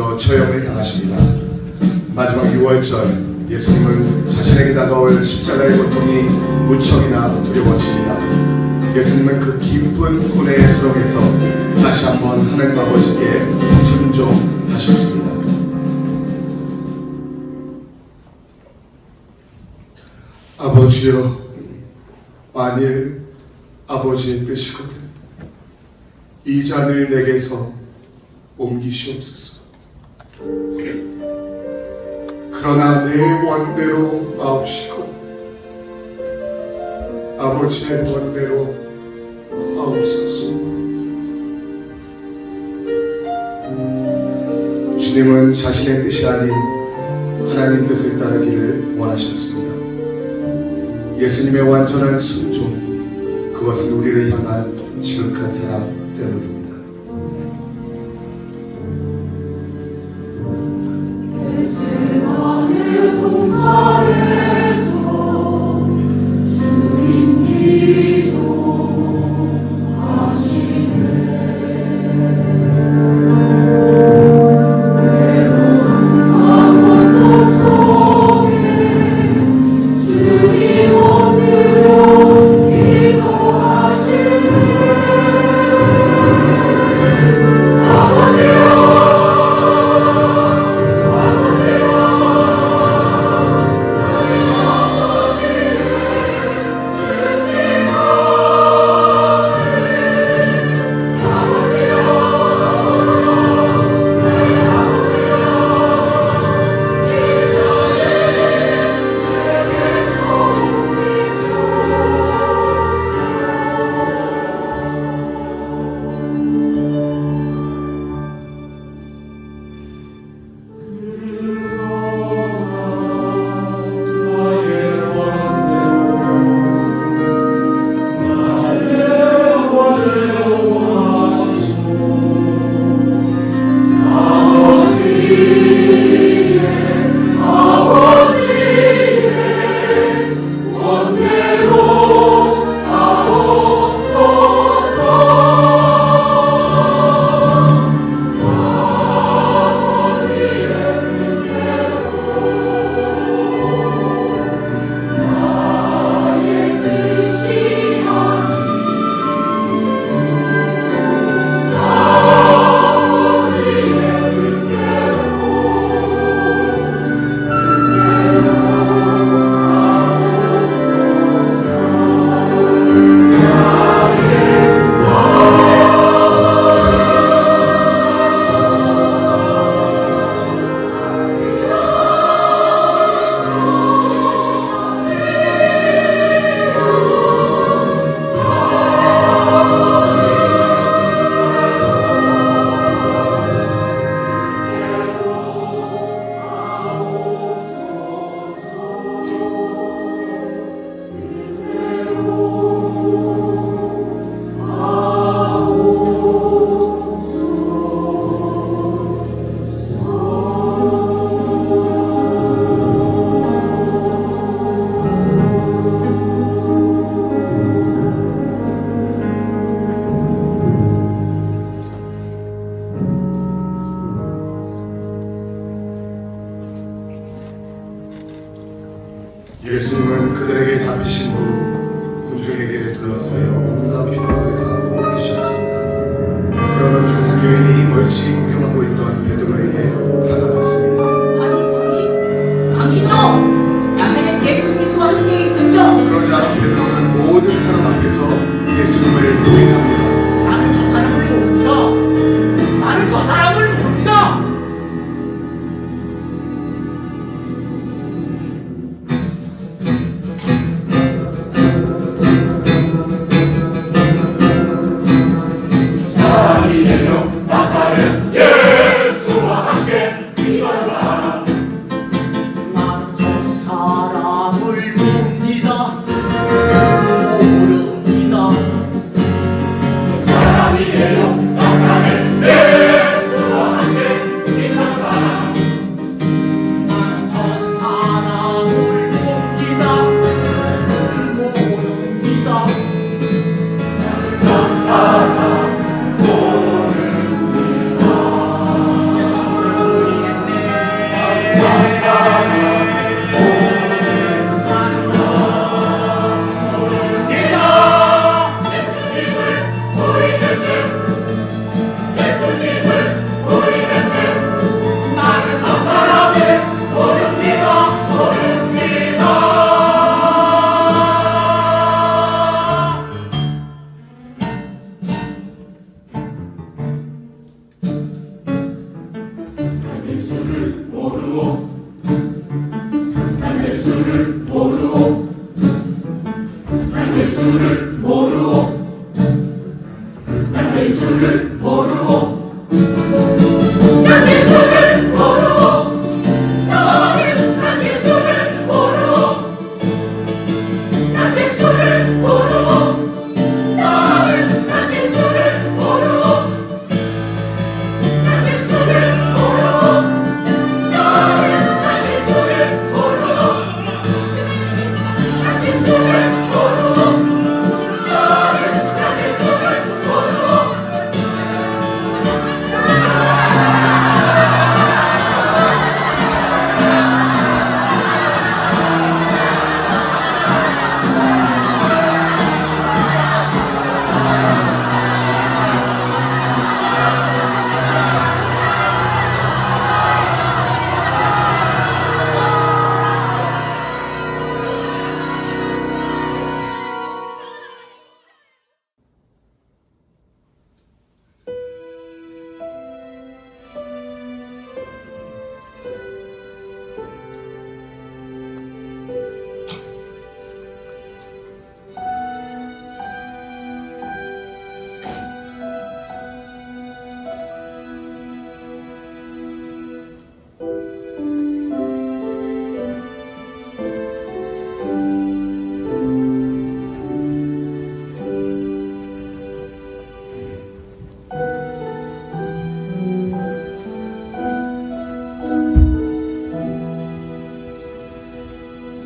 박혀 처형을 당하십니다. 마지막 6월절 예수님은 자신에게 다가올 십자가의 고통이 무척이나 두려웠습니다. 예수님은 그 깊은 고뇌의 수렁에서 다시 한번 하나님 아버지께 순종하셨습니다. 아버지여, 만일 아버지의 뜻이거든 이 잔을 내게서 옮기시옵소서. 그러나 내 원대로 마옵시고 아버지의 원대로 하옵소서. 주님은 자신의 뜻이 아닌 하나님 뜻을 따르기를 원하셨습니다. 예수님의 완전한 순종, 그것은 우리를 향한 지극한 사랑 때문입니다. 난 예수를 모르오 난 예수를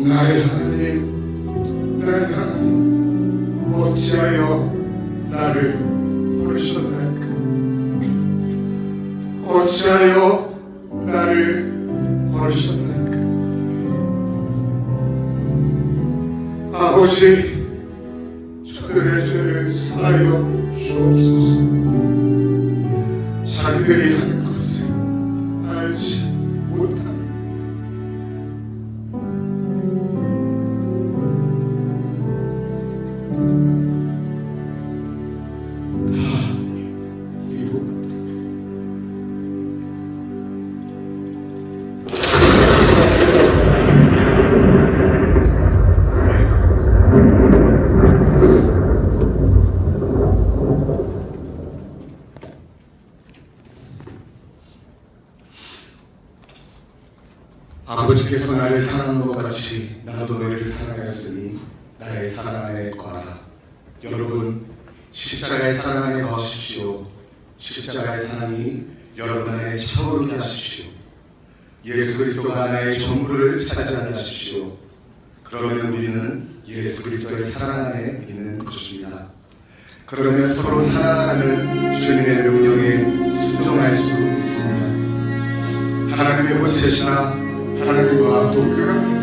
나의 하나님, 나의 하나님, 어찌하여 나를 버리셨나이까? 어찌하여 나를 버리셨나이까? 아버지, 아버지께서 나를 사랑한 것 같이 나도 너희를 사랑하였으니 나의 사랑 안에 거하라. 여러분 십자가의 사랑 안에 거하십시오. 십자가의 사랑이 여러분 안에 차오르게 하십시오. 예수 그리스도가 나의 전부를 차지하게 하십시오. 그러면 우리는 예수 그리스도의 사랑 안에 있는 것입니다. 그러면 서로 사랑하는 주님의 명령에 순종할 수 있습니다. 하나님의 본체시나 하나님과 동등합니다.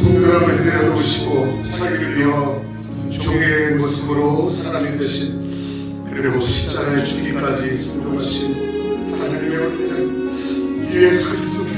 동등함을 내려놓으시고 자기를 위하여 종의 모습으로 사람이 되신 그리고 십자가에 죽기까지 순종하신 하나님의 양 예수 그리스도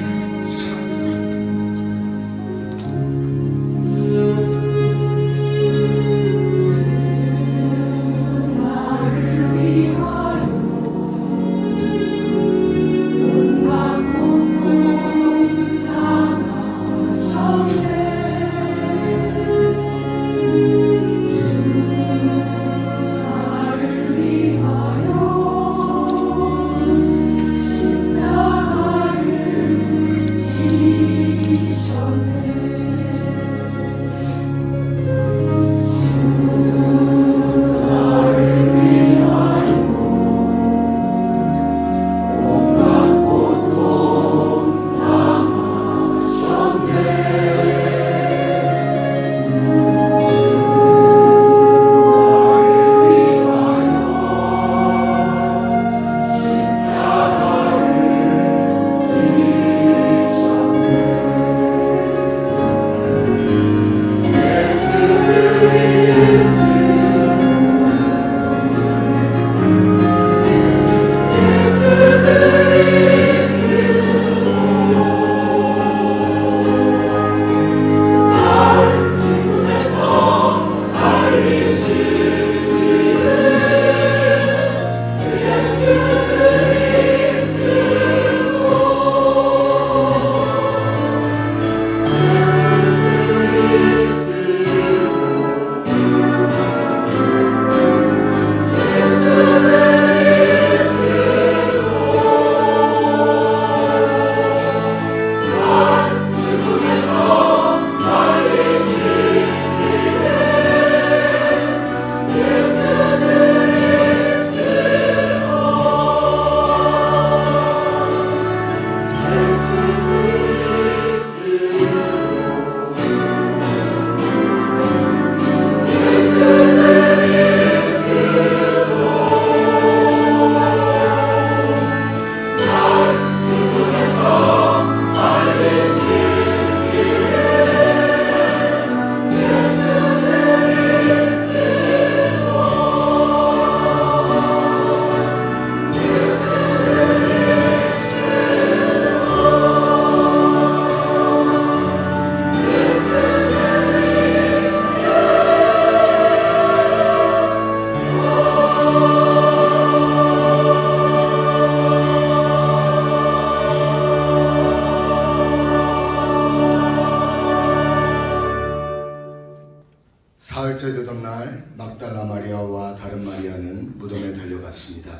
사흘째 되던 날 막달라 마리아와 다른 마리아는 무덤에 달려갔습니다.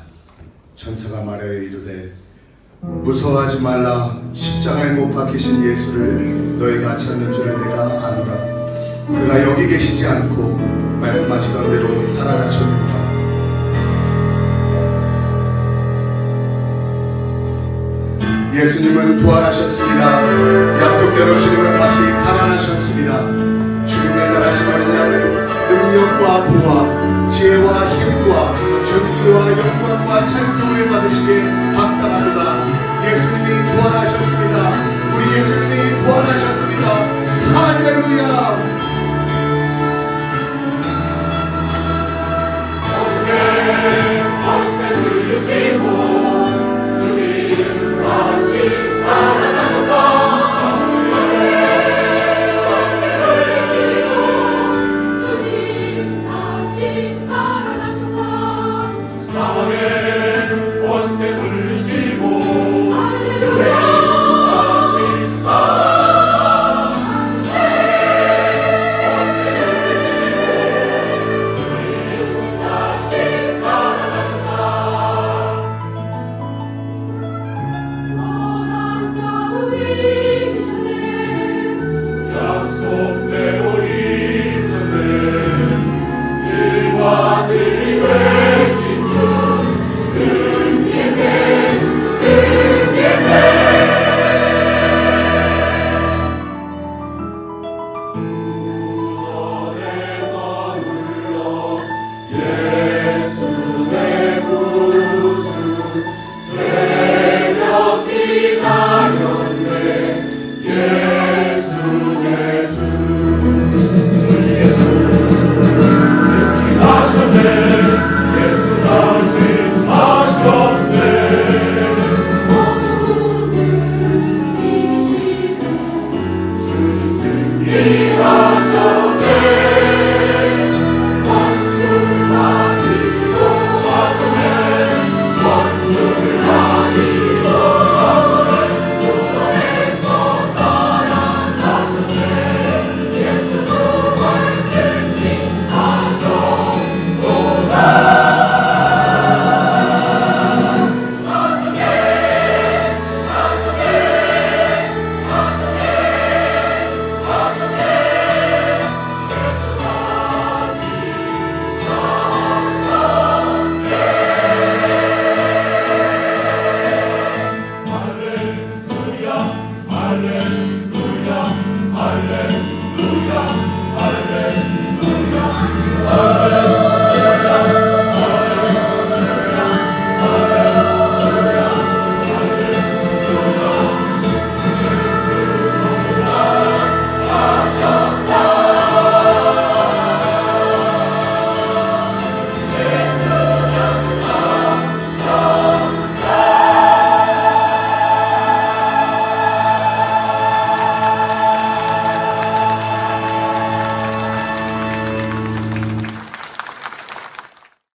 천사가 말하여 이르되 무서워하지 말라 십자가에 못 박히신 예수를 너희가 찾는 줄을 내가 아노라 그가 여기 계시지 않고 말씀하시던 대로 살아나셨느니라 예수님은 부활하셨습니다. 약속대로 주님은 다시 살아나셨습니다. 주님의 나라신 어린 양은 능력과 부와 지혜와 힘과 존귀와 영광과 찬송을 받으시기